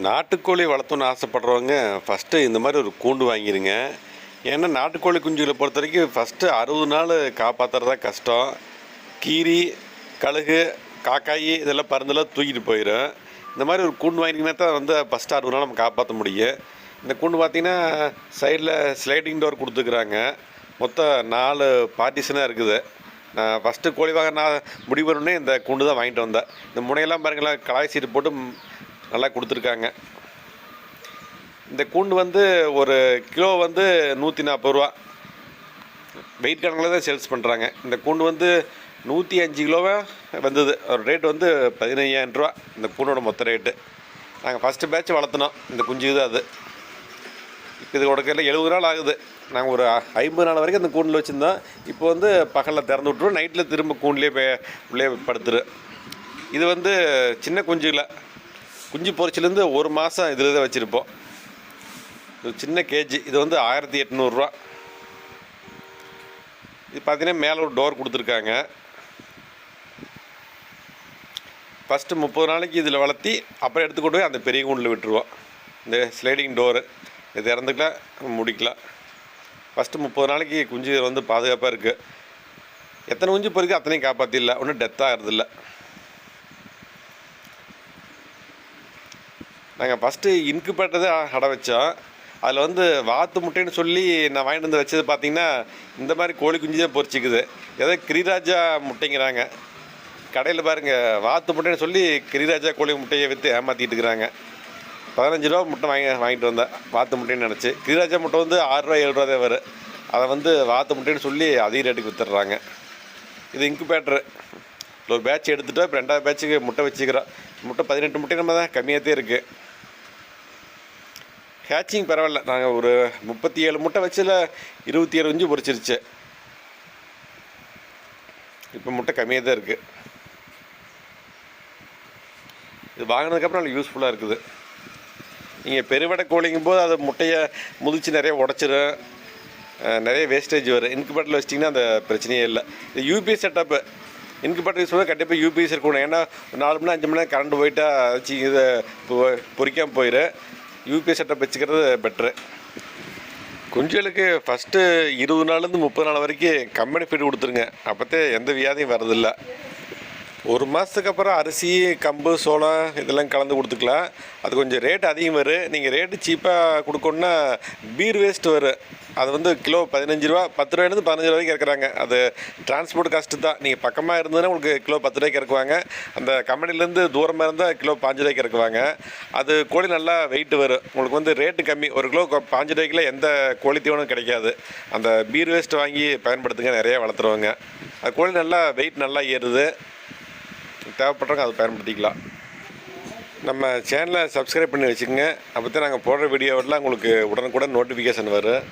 நாட்டுக்கோழி வளர்த்தணும்னு ஆசைப்படுறவங்க ஃபஸ்ட்டு இந்த மாதிரி ஒரு கூண்டு வாங்கிடுங்க ஏன்னா நாட்டுக்கோழி குஞ்சுகளை பொறுத்த வரைக்கும் ஃபஸ்ட்டு அறுபது நாள் காப்பாற்றுறதா கஷ்டம். கீரி கழுகு காக்காயி இதெல்லாம் பருந்தெல்லாம் தூக்கிட்டு போயிடும் இந்த மாதிரி ஒரு கூண்டு வாங்கினீங்கன்னா தான் வந்து ஃபஸ்ட்டு அறுபது நாள் நம்ம காப்பாற்ற முடியும். இந்த கூண்டு பார்த்திங்கன்னா சைடில் ஸ்லைடிங் டோர் கொடுத்துக்கிறாங்க மொத்தம் நாலு பார்ட்டிஷனாக இருக்குது. நான் ஃபஸ்ட்டு கோழி வாங்க நான் முடிவு பண்ணோடனே இந்த கூண்டு தான் வாங்கிட்டு வந்தேன். இந்த முனையெல்லாம் பாருங்களேன் கலாய் சீட்டு போட்டு நல்லா கொடுத்துருக்காங்க. இந்த கூண்டு வந்து ஒரு கிலோ வந்து நூற்றி நாற்பது ரூபா. வெயிட் கணக்கில் தான் சேல்ஸ் பண்ணுறாங்க இந்த கூண்டு வந்து நூற்றி அஞ்சு கிலோவே வந்தது. ஒரு ரேட் வந்து பதினையாயிரம் ரூபா. இந்த கூண்டோட மொத்த ரேட்டு. நாங்கள் ஃபஸ்ட்டு பேட்ச் வளர்த்துனோம். இந்த குஞ்சு தான் அது. இப்போ இது கொடுக்கல எழுபது நாள் ஆகுது. நாங்கள் ஒரு ஐம்பது நாள் வரைக்கும் அந்த கூண்டில் வச்சுருந்தோம். இப்போ வந்து பகலில் திறந்து விட்ருவோம் நைட்டில் திரும்ப கூண்டிலே போய் உள்ளே படுத்துரு இது வந்து சின்ன குஞ்சுல குஞ்சு பொரிச்சிலேருந்து ஒரு மாதம் இதில் தான் வச்சுருப்போம். இது சின்ன கேஜி. இது வந்து ஆயிரத்தி எட்நூறுரூவா இது பார்த்தீங்கன்னா மேலே ஒரு டோர் கொடுத்துருக்காங்க. ஃபஸ்ட்டு முப்பது நாளைக்கு இதில் வளர்த்தி அப்புறம் எடுத்து கொண்டு போய் அந்த பெரிய கூண்டில் விட்டுருவோம். இந்த ஸ்லைடிங் டோரு இது இறந்துக்கலாம் முடிக்கலாம். ஃபஸ்ட்டு முப்பது நாளைக்கு குஞ்சு வந்து பாதுகாப்பாக இருக்குது எத்தனை குஞ்சு பொறுக்கு அத்தனையும் காப்பாற்றிடல ஒன்றும் டெத் ஆகிறதில்ல. நாங்கள் ஃபஸ்ட்டு இன்குபேட்டர் தான் அடை வச்சோம். அதில் வந்து வாத்து முட்டைன்னு சொல்லி நான் வாங்கிட்டு வந்து வச்சது பார்த்திங்கன்னா இந்த மாதிரி கோழி குஞ்சு தான் பொறிச்சிக்குது. ஏதோ கிரிராஜா முட்டைங்கிறாங்க. கடையில் பாருங்கள் வாத்து முட்டைன்னு சொல்லி கிரிராஜா கோழி முட்டையை விற்று ஏமாற்றிட்டு இருக்கிறாங்க. பதினஞ்சு ரூபா முட்டை வாங்கி வாங்கிட்டு வந்தேன் வாத்து முட்டைன்னு நினச்சி. கிரிராஜா முட்டை வந்து ஆறுரூவா ஏழு ரூபா தான் வரும். அதை வந்து வாத்து முட்டைன்னு சொல்லி அதிக ரேட்டுக்கு விற்றுறாங்க இது இன்குபேட்டரு ஒரு பேட்ச் எடுத்துகிட்டோம் இப்போ ரெண்டாவது பேட்சுக்கு முட்டை வச்சுக்கிறோம். முட்டை பதினெட்டு முட்டை நம்ம தான் கம்மியாகத்தே இருக்குது ஹேச்சிங் பரவாயில்ல. நாங்கள் ஒரு முப்பத்தி ஏழு முட்டை வச்சதில் இருபத்தி ஏழு குஞ்சு பொறிச்சிருச்சு இப்போ முட்டை கம்மியாக தான் இருக்குது இது வாங்கினதுக்கப்புறம் நல்லா யூஸ்ஃபுல்லாக இருக்குது. நீங்கள் பெருவடை கோழிங்கும் போது அது முட்டையை முதிச்சு நிறைய உடச்சிரும். நிறைய வேஸ்டேஜ் வரும். இன்குபேட்டரில் வச்சிட்டிங்கன்னா அந்த பிரச்சனையே இல்லை. இது யூபிஎஸ் செட்டப்பு இன்குபேட்டர் யூஸ் பண்ணால் கண்டிப்பாக யூபிஎஸ் இருக்கணும். ஏன்னா நாலு மணி நேரம், அஞ்சு மணி நேரம் கரண்ட் போயிட்டால் வச்சு இதை பொறிக்காமல் போயிடும் யூபிஎஸ் செட்டப் வச்சுக்கிறது பெட்ரு குஞ்சுகளுக்கு ஃபஸ்ட்டு இருபது நாள்லேருந்து முப்பது நாள் வரைக்கும் கம்பெனி ஃபீடு கொடுத்துருங்க. அப்போத்தே எந்த வியாதியும் வரதில்லை ஒரு மாதத்துக்கு அப்புறம் அரிசி கம்பு சோளம் இதெல்லாம் கலந்து கொடுத்துக்கலாம் அது கொஞ்சம் ரேட் அதிகம் வரும் நீங்கள் ரேட்டு சீப்பாக கொடுக்கணுன்னா பீர் வேஸ்ட் வரும் அது வந்து கிலோ பதினஞ்சு ரூபா பத்து ரூபாயிலேருந்து பதினஞ்சு ரூபாய்க்கு இறக்குறாங்க. அது டிரான்ஸ்போர்ட் காஸ்ட்டு தான். நீங்கள் பக்கமாக இருந்ததுன்னா உங்களுக்கு கிலோ பத்து ரூபாய்க்கு இறக்குவாங்க. அந்த கம்பெனிலேருந்து தூரமாக இருந்தால் கிலோ பாஞ்சு ரூபாய்க்கு இறக்குவாங்க. அது கோழி நல்லா வெயிட் வரும் உங்களுக்கு வந்து ரேட்டு கம்மி. ஒரு கிலோ பாஞ்சு ரூபாய்க்குள்ள எந்த கோழி தீவனம் கிடைக்காது. அந்த பீர் வேஸ்ட் வாங்கி பயன்படுத்துங்க. நிறையா வளர்த்துருவாங்க. அது கோழி நல்லா வெயிட் நல்லா ஏறுது. தேவைப்படுறவங்க அதை பயன்படுத்திக்கலாம். நம்ம சேனலை சப்ஸ்கிரைப் பண்ணி வச்சுக்கோங்க. அப்போ தான் நாங்கள் போடுற வீடியோவெல்லாம் உங்களுக்கு உடனுக்குடன் நோட்டிஃபிகேஷன் வரும்.